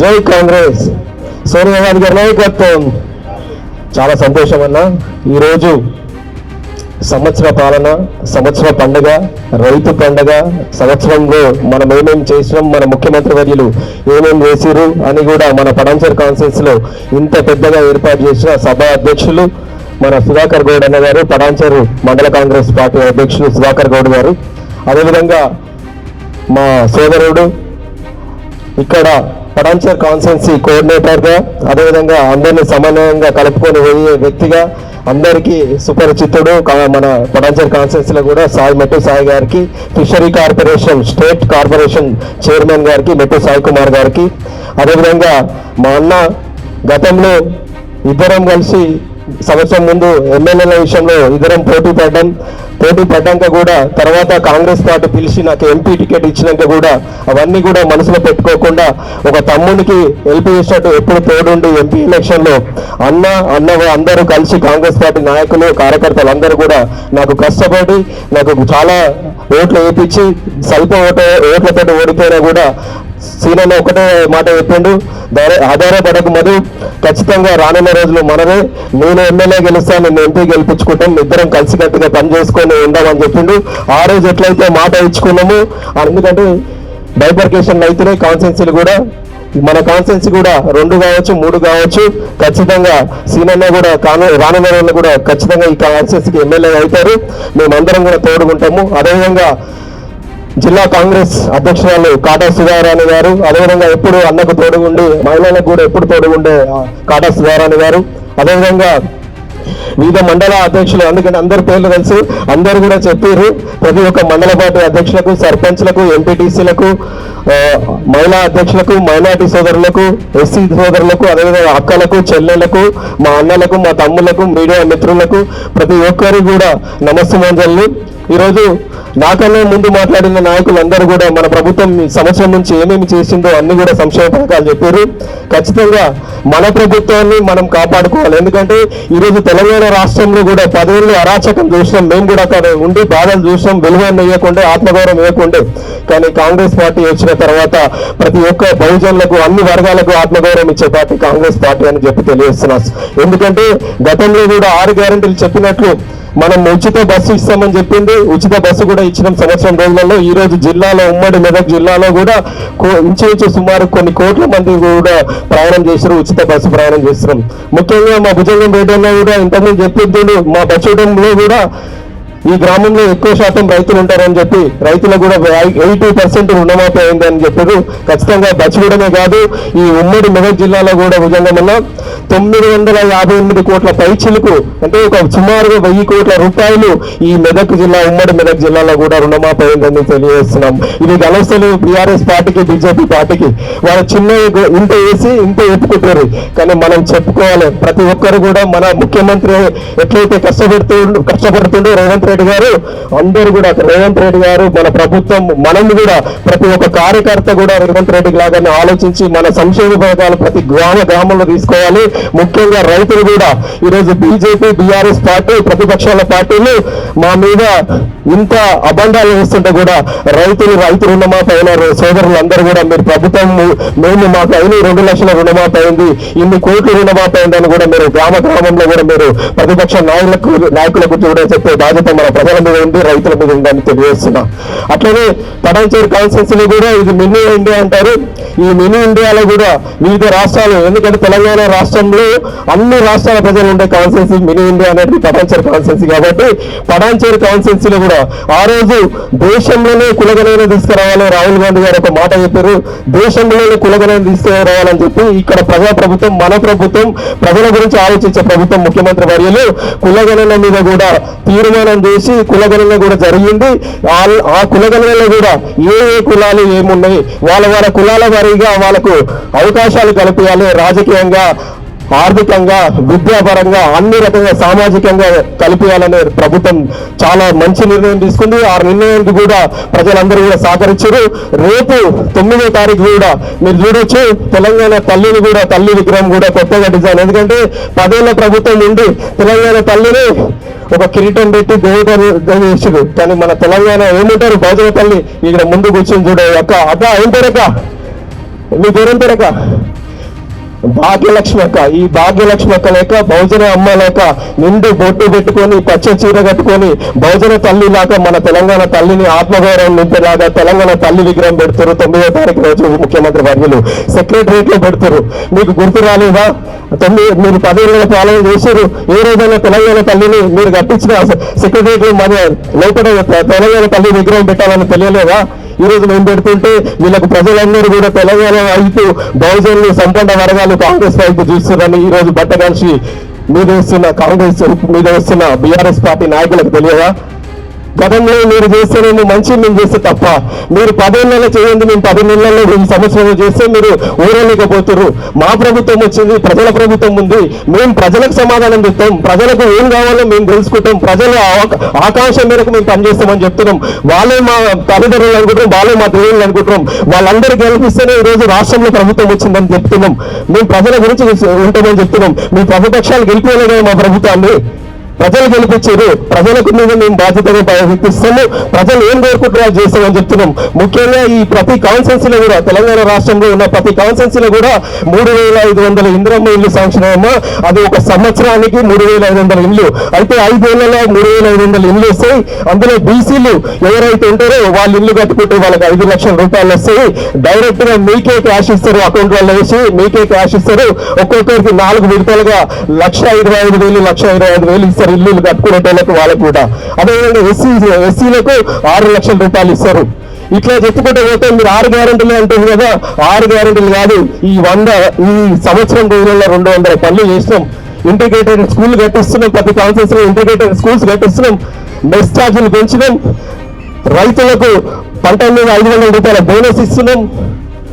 జై కాంగ్రెస్. సోనియా గాంధీ గారి నాయకత్వం. చాలా సంతోషం అన్న. ఈరోజు సంవత్సర పాలన సంవత్సర పండుగ రైతు పండుగ సంవత్సరంలో మనం ఏమేం చేసినాం మన ముఖ్యమంత్రి వర్యులు ఏమేం చేసిరు అని కూడా మన పడంచర్ కాన్ఫరెన్స్లో ఇంత పెద్దగా ఏర్పాటు చేసిన సభ అధ్యక్షులు మన సుధాకర్ గౌడ్ అన్న గారు పడాంచరు మండల కాంగ్రెస్ పార్టీ అధ్యక్షులు సుధాకర్ గౌడ్ గారు. అదేవిధంగా మా సోదరుడు ఇక్కడ పడాంచర్ కాన్స్టెన్సీ కోఆర్డినేటర్గా అదేవిధంగా అందరినీ సమన్వయంగా కలుపుకొని పోయే వ్యక్తిగా అందరికీ సుపరిచితుడు మన పడాంచర్ కాన్స్టెన్సీలో కూడా సాయి మెట్టు సాయి గారికి fishery corporation state corporation chairman గారికి మెట్టు సాయి కుమార్ గారికి అదేవిధంగా మా అన్న గతంలో ఇద్దరం కలిసి సంవత్సరం ముందు ఎమ్మెల్యేల విషయంలో ఇద్దరం పోటీ పడ్డాం. పోటీ పడ్డాక కూడా తర్వాత కాంగ్రెస్ పార్టీ పిలిచి నాకు ఎంపీ టికెట్ ఇచ్చినాక కూడా అవన్నీ కూడా మనసులో పెట్టుకోకుండా ఒక తమ్మునికి హెల్ప్ చేసినట్టు ఎప్పుడు తోడుండి ఎంపీ ఎలక్షన్లో అన్న అన్న అందరూ కలిసి కాంగ్రెస్ పార్టీ నాయకులు కార్యకర్తలు అందరూ కూడా నాకు కష్టపడి నాకు చాలా ఓట్లు వేయించి స్వల్ప ఓట ఓట్లతో ఓడిపోయినా కూడా సీనన్న ఒకటే మాట చెప్పిండు. దాని ఆధారపడక మధు ఖచ్చితంగా రానున్న రోజులు మనమే నేను ఎమ్మెల్యే గెలుస్తాను నేను ఎంపీ గెలిపించుకుంటాం. ఇద్దరం కలిసికట్టుగా పని చేసుకొని ఉందామని చెప్పిండు. ఆ రోజు ఎట్లయితే మాట ఇచ్చుకున్నాము ఎందుకంటే బైపర్కేషన్ అయితేనే కాన్సెన్సీలు కూడా. మన కాన్సెన్సీ కూడా రెండు కావచ్చు మూడు కావచ్చు. ఖచ్చితంగా సీనన్న కూడా కాను రానున్న రోజుల్లో కూడా ఖచ్చితంగా ఈ కాన్సెన్సీకి ఎమ్మెల్యే అవుతారు. మేమందరం కూడా తోడుకుంటాము అదేవిధంగా జిల్లా కాంగ్రెస్ అధ్యక్షురాలు కాటా సుధారాణి గారు అదేవిధంగా ఎప్పుడు అన్నకు తోడుగుండి మహిళలకు కూడా ఎప్పుడు తోడుగుండే కాటా సుధారాణి గారు. అదేవిధంగా వివిధ మండల అధ్యక్షులు అందుకని అందరి పేర్లు తెలుసు అందరు కూడా చెప్పారు. ప్రతి ఒక్క మండల పార్టీ అధ్యక్షులకు సర్పంచ్లకు ఎంపీటీసీలకు మహిళా అధ్యక్షులకు మైనార్టీ సోదరులకు ఎస్సీ సోదరులకు అదేవిధంగా అక్కలకు చెల్లెలకు మా అన్నలకు మా తమ్ములకు మీడియా మిత్రులకు ప్రతి ఒక్కరు కూడా నమస్సుమంజల్ని ఈరోజు నాకన్నా ముందు మాట్లాడిన నాయకులందరూ కూడా మన ప్రభుత్వం సంవత్సరం నుంచి ఏమేమి చేసిందో అన్ని కూడా సంక్షేమ పథకాలు చెప్పారు. ఖచ్చితంగా మన ప్రభుత్వాన్ని మనం కాపాడుకోవాలి. ఎందుకంటే ఈరోజు తెలంగాణ రాష్ట్రంలో కూడా పదవుల్లో అరాచకం చూసినాం. మేము కూడా అక్కడ ఉండి బాధలు చూసినాం. విలువను వేయకుండా ఆత్మగౌరవం వేయకుండే. కానీ కాంగ్రెస్ పార్టీ వచ్చిన తర్వాత ప్రతి ఒక్క బహుజనులకు అన్ని వర్గాలకు ఆత్మగౌరవం ఇచ్చే పార్టీ కాంగ్రెస్ పార్టీ అని చెప్పి తెలియజేస్తున్నా. ఎందుకంటే గతంలో కూడా ఆరు గ్యారంటీలు చెప్పినట్లు మనం ఉచిత బస్సు ఇస్తామని చెప్పింది. ఉచిత బస్సు కూడా ఇచ్చిన సంవత్సరం రోజులలో. ఈ రోజు జిల్లాలో ఉమ్మడి మెదక్ జిల్లాలో కూడా కో- ఇంచుమించు సుమారు కొన్ని కోట్ల మంది కూడా ప్రయాణం చేస్తారు ఉచిత బస్సు ప్రయాణం చేస్తున్నాం ముఖ్యంగా మా భుజంగం రోడ్డులో కూడా ఇంతకుముందు చెప్పింది మా బచ్చూడంలో కూడా ఈ గ్రామంలో ఎక్కువ శాతం రైతులు ఉంటారని చెప్పి రైతులకు కూడా ఎయిటీ పర్సెంట్ రుణమాఫీ అయిందని చెప్పారు ఖచ్చితంగా బచ్చిగూడమే కాదు ఈ ఉమ్మడి మెదక్ జిల్లాలో కూడా భుజంగమల్ల. తొమ్మిది వందల యాభై ఎనిమిది కోట్ల పైచిలకు అంటే ఒక సుమారుగా వెయ్యి కోట్ల రూపాయలు ఈ మెదక్ జిల్లా ఉమ్మడి మెదక్ జిల్లాలో కూడా రుణమాఫీ అయిందని తెలియజేస్తున్నాం. ఇది గలసలు బీఆర్ఎస్ పార్టీకి బీజేపీ పార్టీకి. వాళ్ళు చిన్న ఇంత వేసి ఇంత ఒప్పుకుంటారు. కానీ మనం చెప్పుకోవాలి ప్రతి ఒక్కరు కూడా మన ముఖ్యమంత్రి ఎట్లయితే కష్టపడుతూ కష్టపడుతుండో రేవంత్ రెడ్డి గారు అందరూ కూడా రేవంత్ రెడ్డి గారు మన ప్రభుత్వం మనం కూడా ప్రతి ఒక్క కార్యకర్త కూడా రేవంత్ రెడ్డి లాగానే ఆలోచించి మన సంక్షేమ పథకాలు ప్రతి గ్రామ గ్రామంలో తీసుకోవాలి. ముఖ్యంగా రైతులు కూడా ఈరోజు బీజేపీ బీఆర్ఎస్ పార్టీ ప్రతిపక్షాల పార్టీలు మా మీద ఇంత అబంధాలు వేస్తుంటే కూడా రైతులు రైతు రుణమాఫీ అయిన సోదరులు అందరూ కూడా మీరు ప్రభుత్వం మేము మాకు అయిన రెండు లక్షల రుణమాఫీ అయింది. ఇన్ని కోట్లు రుణమాఫీ అయిందని కూడా మీరు గ్రామ గ్రామంలో కూడా మీరు ప్రతిపక్ష నాయకులకు నాయకులకు కూడా చెప్పే బాధ్యత మన ప్రజల మీద ఉంది రైతుల మీద ఉంది అని తెలియజేస్తున్నాం. అట్లనే పడంచేరు కాన్స్టిట్యూన్సీలో కూడా ఇది మినీ ఇండియా అంటారు. ఈ మినీ ఇండియాలో కూడా వివిధ రాష్ట్రాలు ఎందుకంటే తెలంగాణ రాష్ట్రంలో అన్ని రాష్ట్రాల ప్రజలు ఉండే కాన్స్టిట్యూన్సీ మినీ ఇండియా అనేది పటాన్చేరు కాన్స్టిట్యూన్సీ కాబట్టి పటాన్చేరు కాన్స్టిట్యూన్సీలో కూడా ఆ రోజు దేశంలోనే కులగణన తీసుకురావాలని రాహుల్ గాంధీ గారు ఒక మాట చెప్పారు. దేశంలోనే కులగణన తీసుకురావాలని చెప్పి ఇక్కడ ప్రజా ప్రభుత్వం మన ప్రభుత్వం ప్రజల గురించి ఆలోచించే ప్రభుత్వం ముఖ్యమంత్రి వర్యులు కులగణన మీద కూడా తీర్మానం చేసి కులగణన కూడా జరిగింది. ఆ- కులగణనలో కూడా ఏ ఏ కులాలు ఏమున్నాయి వాళ్ళ వాళ్ళ కులాల వారీగా వాళ్ళకు అవకాశాలు కల్పించాలి. రాజకీయంగా ఆర్థికంగా విద్యాపరంగా అన్ని రకంగా సామాజికంగా కలిపేయాలనే ప్రభుత్వం చాలా మంచి నిర్ణయం తీసుకుంది. ఆ నిర్ణయానికి కూడా ప్రజలందరూ కూడా సహకరించారు. రేపు తొమ్మిదో తారీఖు కూడా మీరు చూడొచ్చు తెలంగాణ తల్లిని కూడా తల్లి విగ్రహం కూడా కొత్తగా డిజైన్. ఎందుకంటే పదేళ్ళ ప్రభుత్వం నుండి తెలంగాణ తల్లిని ఒక కిరీటం పెట్టి దేవుడు చేసాడు కానీ మన తెలంగాణ ఏమంటారు? భోజన తల్లి ఇక్కడ ముందు కూర్చొని చూడ. అక్క అక్క ఏం పేరక్క మీ పేరేం పేరక్క భాగ్యలక్ష్మి అక్క ఈ భాగ్యలక్ష్మి అక్క లేక బహుజన అమ్మ లేక నిండు బొట్టు పెట్టుకొని పచ్చ చీర కట్టుకొని బహుజన తల్లి లాగా మన తెలంగాణ తల్లిని ఆత్మగౌరవం నింపేలాగా తెలంగాణ తల్లి విగ్రహం పెడతారు. తొమ్మిదో తారీఖు రోజు ముఖ్యమంత్రి వర్యులు. సెక్రటరియట్లో పెడతారు. మీకు గుర్తు రాలేదా? తొమ్మిది మీరు పదిహేను పాలన చేశారు. ఏ రోజైనా తెలంగాణ తల్లిని మీరు కట్టించిన సెక్రటరియట్ మన లోపల తెలంగాణ తల్లి విగ్రహం పెట్టాలని తెలియలేదా? ఈ రోజు మేము పెడుతుంటే వీళ్ళకు ప్రజలందరూ కూడా తెలంగాణ వైపు బహుజనులు సంపన్న వర్గాలు కాంగ్రెస్ వైపు చూస్తున్నారని ఈ రోజు బట్టగలిసి మీద వస్తున్న కాంగ్రెస్ మీద వస్తున్న బీఆర్ఎస్ పార్టీ నాయకులకు తెలియదా? గతంలో మీరు చేస్తేనేమో మంచి మేము చేస్తే తప్ప. మీరు పదేళ్ళలో చేయండి మేము పది నెలల్లో ఈ సంవత్సరంలో చేస్తే మీరు ఊరలేకపోతున్నారు మా ప్రభుత్వం వచ్చింది ప్రజల ప్రభుత్వం ఉంది. మేము ప్రజలకు సమాధానం చెప్తాం. ప్రజలకు ఏం కావాలో మేము తెలుసుకుంటాం. ప్రజల ఆకాశం ఆకాంక్ష మేరకు మేము పనిచేస్తామని చెప్తున్నాం. వాళ్ళే మా తల్లిదండ్రులు అనుకుంటున్నాం వాళ్ళే మా దేవుళ్ళు అనుకుంటున్నాం. వాళ్ళందరూ గెలిపిస్తేనే ఈ రోజు రాష్ట్రంలో ప్రభుత్వం వచ్చిందని చెప్తున్నాం. మేము ప్రజల గురించి ఉంటామని చెప్తున్నాం. మీ ప్రతిపక్షాలు గెలిపేయలేదు మా ప్రభుత్వాన్ని. ప్రజలు గెలిపించారు. ప్రజలకు మీద మేము బాధ్యతగా ప్రవర్తిస్తాము ప్రజలు ఏం కోరుకుంటున్నారో చేస్తామని చెప్తున్నాం. ముఖ్యంగా ఈ ప్రతి కాన్సెన్సీలో కూడా తెలంగాణ రాష్ట్రంలో ఉన్న ప్రతి కాన్సెన్సీలో కూడా మూడు వేల ఐదు వందల ఇంద్రమ్మ ఇల్లు శాంక్షన్ అయ్యమ్మా. అది ఒక సంవత్సరానికి మూడు వేల ఐదు వందల ఇల్లు. అయితే ఐదేళ్ళలో మూడు వేల ఐదు వందల ఇల్లు వస్తాయి. అందులో బీసీలు ఎవరైతే ఉంటారో వాళ్ళు ఇల్లు కట్టుకుంటే వాళ్ళకి ఐదు లక్షల రూపాయలు వస్తాయి. డైరెక్ట్గా మీకే క్యాష్ ఇస్తారు అకౌంట్ వాళ్ళు వేసి మీకే క్యాష్ ఇస్తారు. ఒక్కొక్కరికి నాలుగు విడతలుగా లక్ష ఇరవై ఐదు వేలు లక్ష ఇరవై ఐదు వేలు ఇస్తారు. ఇల్లు కట్టుకునేటోళ్ళకి వాళ్ళకు కూడా. అదేవిధంగా ఎస్సీ ఎస్సీలకు ఆరు లక్షల రూపాయలు ఇస్తారు. ఇట్లా చెప్పుకుంటే పోతే మీరు ఆరు గ్యారెంటీలు అంటుంది కదా. ఆరు గ్యారెంటీలు కాదు ఈ వంద ఈ సంవత్సరం రోజుల్లో రెండు వందల పనులు చేసినాం. ఇంటిగ్రేటెడ్ స్కూల్ కట్టిస్తున్నాం ప్రతి కాన్సెన్స్లో ఇంటిగ్రేటెడ్ స్కూల్స్ కట్టిస్తున్నాం. బస్ ఛార్జీలు పెంచినాం. రైతులకు పంట మీద ఐదు వందల రూపాయల బోనస్ ఇస్తున్నాం.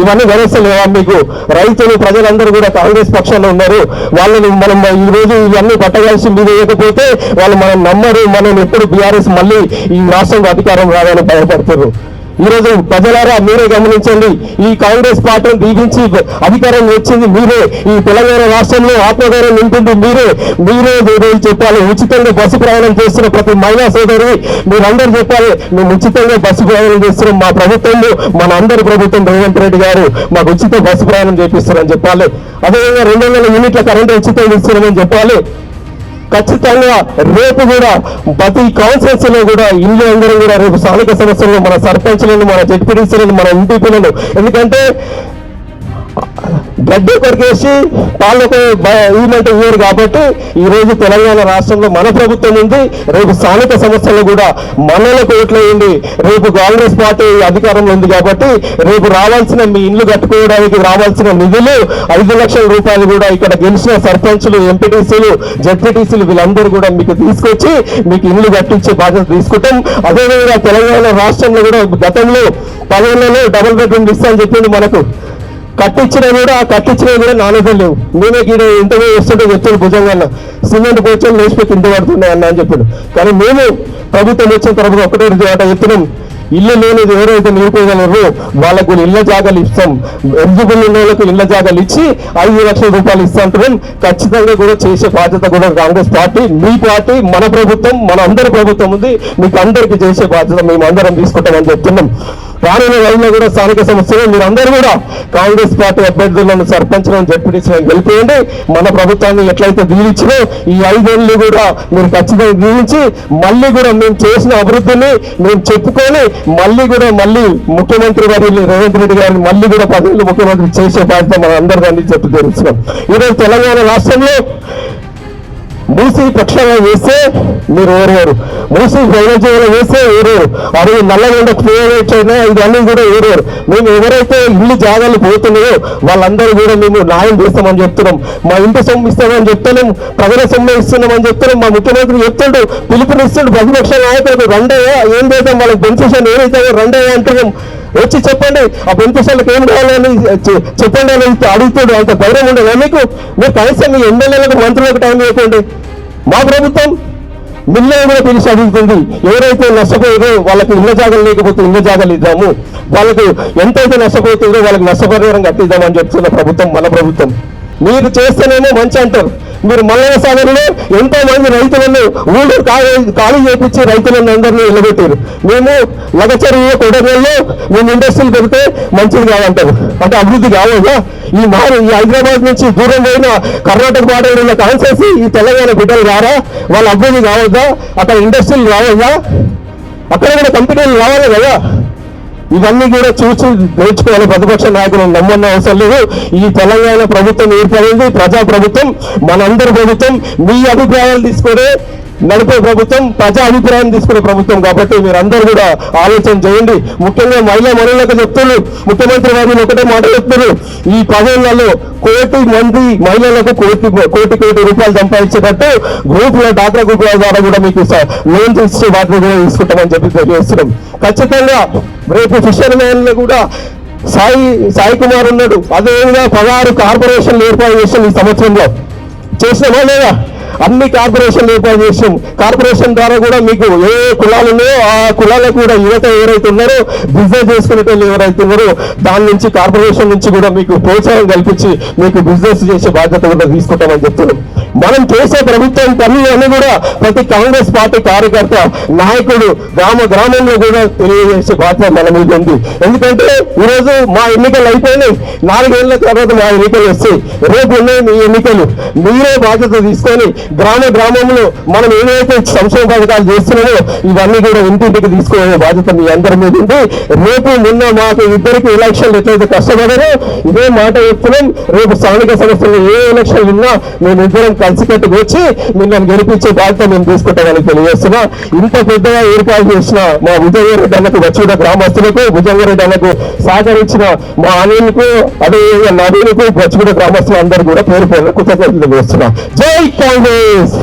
ఇవన్నీ భరోసాలు మీకు? రైతులు ప్రజలందరూ కూడా కాంగ్రెస్ పక్షంలో ఉన్నారు. వాళ్ళని మనం ఈ రోజు ఇవన్నీ పట్టగలిసి లేకపోతే వాళ్ళు మనం నమ్మరు. మనం ఎప్పుడు బీఆర్ఎస్ మళ్ళీ ఈ రాష్ట్రంలో అధికారం రావాలని భయపడుతున్నారు. ఈ రోజు ప్రజలారా మీరే గమనించండి ఈ కాంగ్రెస్ పార్టీని దీవించి అధికారం వచ్చింది మీరే. ఈ తెలంగాణ రాష్ట్రంలో ఆత్మగౌరవం ఉంటుంది మీరే. మీరే ఈరోజు చెప్పాలి. ఉచితంగా బస్సు ప్రయాణం చేస్తున్న ప్రతి మహిళా సోదరి మీరందరూ చెప్పాలి మేము ఉచితంగా బస్సు ప్రయాణం చేస్తున్నాం. మా ప్రభుత్వం మన అందరి ప్రభుత్వం రేవంత్ రెడ్డి గారు మాకు ఉచిత బస్సు ప్రయాణం చేపిస్తారని చెప్పాలి. అదేవిధంగా రెండు వందల యూనిట్ల కరెంటు ఉచితంగా ఇస్తున్నామని చెప్పాలి. ఖచ్చితంగా రేపు కూడా ప్రతి కౌన్సిల్స్లో కూడా ఇల్లు అందరూ కూడా రేపు స్థానిక సమస్యలను మన సర్పంచ్లను మన జడ్పీడీసీలను మన ఎంపీపీలను ఎందుకంటే బ్రెడ్ కొరికేసి వాళ్ళకు ఈమెంట్ ఇవ్వరు కాబట్టి ఈ రోజు తెలంగాణ రాష్ట్రంలో మన ప్రభుత్వం ఉంది. రేపు స్థానిక సమస్యలు కూడా మనలకు ఓట్లేయండి రేపు కాంగ్రెస్ పార్టీ అధికారంలో ఉంది కాబట్టి రేపు రావాల్సిన మీ ఇల్లు కట్టుకోవడానికి రావాల్సిన నిధులు ఐదు లక్షల రూపాయలు కూడా ఇక్కడ గెలిచిన సర్పంచులు ఎంపీటీసీలు జడ్పీటీసీలు వీళ్ళందరూ కూడా మీకు తీసుకొచ్చి మీకు ఇల్లు కట్టించే బాధ్యత తీసుకుంటాం. అదేవిధంగా తెలంగాణ రాష్ట్రంలో కూడా గతంలో పదవులలో డబుల్ బెడ్రూమ్ ఇస్తామని చెప్పింది మనకు. కట్టించినా కూడా ఆ కట్టించినా కూడా నాణ్యతలు లేవు. నేనే గీడ ఇంత వస్తుంటే చెప్తాడు భుజంగా సిమెంట్ కూర్చొని లేచిపోయి ఇంత పడుతున్నాయి అన్న అని చెప్పాడు. కానీ మేము ప్రభుత్వం వచ్చిన తర్వాత ఒకటే మాట చెప్తున్నాం ఇల్లు లేనిది ఎవరైతే నిరుపేదలరు వాళ్ళకు ఇళ్ళ జాగాలు ఇస్తాం. ఎలిజిబుల్ ఉన్న వాళ్ళకు ఇళ్ళ జాగాలు ఇచ్చి ఐదు లక్షల రూపాయలు ఇస్తాం ఖచ్చితంగా కూడా చేసే బాధ్యత కూడా కాంగ్రెస్ పార్టీ మీ పార్టీ మన ప్రభుత్వం మన అందరి ప్రభుత్వం ఉంది. మీకు అందరికీ చేసే బాధ్యత మేము అందరం తీసుకుంటామని చెప్తున్నాం. రానున్న రోజుల్లో కూడా స్థానిక సమస్యలు మీరందరూ కూడా కాంగ్రెస్ పార్టీ అభ్యర్థులను సర్పంచ్లను జడ్పీటీసీలను గెలిపేయండి. మన ప్రభుత్వాన్ని ఎట్లయితే దీవించినో ఈ ఐదేళ్ళు కూడా మీరు ఖచ్చితంగా దీవించి మళ్ళీ కూడా మేము చేసిన అభివృద్ధిని మేము చెప్పుకొని మళ్ళీ కూడా మళ్ళీ ముఖ్యమంత్రి వారి రేవంత్ రెడ్డి గారిని మళ్ళీ కూడా పదేళ్ళు ముఖ్యమంత్రి చేసే బాధ్యత మన అందరికీ చెప్పి తెలుస్తున్నాం. ఈరోజు తెలంగాణ రాష్ట్రంలో మూసి పక్షంగా వేస్తే మీరు ఓరేరు మూసి ప్రయోజనం వేస్తే ఓరేరు అరవై నల్లగొండ ప్రైవేట్ అయినా ఇవన్నీ కూడా ఓరేరు మేము ఎవరైతే ఇల్లు జాగాలు పోతున్నాయో వాళ్ళందరూ కూడా మేము న్యాయం చేస్తామని చెప్తున్నాం. మా ఇంటి సొమ్ము ఇస్తామని చెప్తున్నాం ప్రజల సొమ్ము ఇస్తున్నామని చెప్తున్నాం. మా ముఖ్యమంత్రి చెప్తుండు పిలుపునిస్తుండు ప్రతిపక్ష నాయకులకు రెండయ్యా ఏం చేద్దాం? వాళ్ళకి బెనిఫిషన్ ఏదైతే రెండయ్యా అంటున్నాం. వచ్చి చెప్పండి. ఆ బెనిఫిషియర్లకు ఏం కావాలని చెప్పండి అని అడుగుతాడు. అంత ధైర్యం ఉండదు. మీకు? మీరు కనీసం మీ ఎమ్మెల్యేలకు మంత్రులకు టైం ఇవ్వకండి. మా ప్రభుత్వం మిల్లని కూడా పిలిచి అడుగుతుంది. ఎవరైతే నష్టపోయారో వాళ్ళకి ఇళ్ళ జాగలు లేకపోతే ఇళ్ళ జాగలు ఇద్దాము. వాళ్ళకు ఎంతైతే నష్టపోతుందో వాళ్ళకి నష్టపరిహారం కట్టిద్దామని చెప్తున్న ప్రభుత్వం మన ప్రభుత్వం. మీరు చేస్తేనేమో మంచి అంటారు. మీరు మల్లయ్య సాగర్లో ఎంతో మంది రైతులను ఊళ్ళు ఖాళీ ఖాళీ చేపించి రైతులను అందరినీ నిలబెట్టారు. మేము లగచర్య కొడగల్లో మేము ఇండస్ట్రీలు పెడితే మంచిది కాదంటారు. అంటే అభివృద్ధి కావాలా ఈ మారు ఈ హైదరాబాద్ నుంచి దూరం పోయిన కర్ణాటక బార్డర్ ఉన్న ఈ తెలంగాణ బిడ్డలు రారా? వాళ్ళ అభివృద్ధి కావద్దా? అక్కడ ఇండస్ట్రీలు రావద్దా? అక్కడ కూడా కంపెనీలు రావాలి కదా? ఇవన్నీ కూడా చూసి నేర్చుకోవాలి. ప్రతిపక్ష నాయకులు నమ్మన్న అవసరం లేదు. ఈ తెలంగాణ ప్రభుత్వం ఏర్పడింది. ప్రజా ప్రభుత్వం మనందరి ప్రభుత్వం మీ అభిప్రాయాలు తీసుకొని నడిపే ప్రభుత్వం ప్రజా అభిప్రాయం తీసుకునే ప్రభుత్వం కాబట్టి మీరందరూ కూడా ఆలోచన చేయండి. ముఖ్యంగా మహిళా మహిళలకు చెప్తున్నారు. ముఖ్యమంత్రి వారిని ఒకటే మాట చెప్తున్నారు. ఈ పదేళ్ళలో కోటి మంది మహిళలకు కోటి కోటి కోటి రూపాయలు సంపాదించేటట్టు గ్రూపుల డాక్టర్ డాక్రా గ్రూప్ ద్వారా కూడా మీకు లోన్ ఇచ్చే వాటిని కూడా తీసుకుంటామని చెప్పి తెలియజేస్తున్నాం. ఖచ్చితంగా రేపు ఫిషర్ మ్యాన్ కూడా సాయి సాయి కుమార్ ఉన్నాడు. అదేవిధంగా పదహారు కార్పొరేషన్లు ఏర్పాటు చేసిన ఈ సంవత్సరంలో. చేసినామా లేదా? అన్ని కార్పొరేషన్లు ఏర్పాటు చేసాం కార్పొరేషన్ ద్వారా కూడా మీకు ఏ కులాలు ఉన్నాయో ఆ కులాలకు కూడా యువత ఎవరైతే ఉన్నారో బిజినెస్ చేసుకునేటోళ్ళు ఎవరైతే ఉన్నారో దాని నుంచి కార్పొరేషన్ నుంచి కూడా మీకు ప్రోత్సాహం కల్పించి మీకు బిజినెస్ చేసే బాధ్యత కూడా తీసుకుంటామని చెప్తున్నాం. మనం చేసే ప్రభుత్వం పనులన్నీ కూడా ప్రతి కాంగ్రెస్ పార్టీ కార్యకర్త నాయకుడు గ్రామ గ్రామంలో కూడా తెలియజేసే బాధ్యత మన మీద ఉంది. ఎందుకంటే ఈరోజు మా ఎన్నికలు అయిపోయినాయి. నాలుగేళ్ళ తర్వాత మా ఎన్నికలు వస్తాయి. రేపు ఉన్నాయి మీ ఎన్నికలు. మీరే బాధ్యత తీసుకొని గ్రామ గ్రామంలో మనం ఏవైతే సంక్షేమ పథకాలు చేస్తున్నామో ఇవన్నీ కూడా ఇంటింటికి తీసుకునే బాధ్యత మీ అందరి మీద ఉంది. రేపు మొన్న మాకు ఇద్దరికి ఎలక్షన్లు ఎట్లయితే కష్టపడారో ఇదే మాట చెప్తున్నాం. రేపు స్థానిక సంస్థలు ఏ ఎలక్షన్లు ఉన్నా మేము ఇద్దరం కలిసికట్టుకు వచ్చి మిమ్మల్ని గెలిపించే బాధ్యత మేము తీసుకుంటామని తెలియజేస్తున్నా. ఇంత పెద్దగా ఏర్పాటు చేసిన మా విజయరెడ్డి అన్నకు వచ్చిన గ్రామస్తులకు భుజంగారెడ్డి అన్నకు సహకరించిన మా అనిల్కు అదేవిధంగా నవీన్కు బచ్చిగూడ గ్రామస్తులందరూ కూడా పేరు పేరు కృతజ్ఞతలు చేస్తున్నా జై కాంగ్రెస్!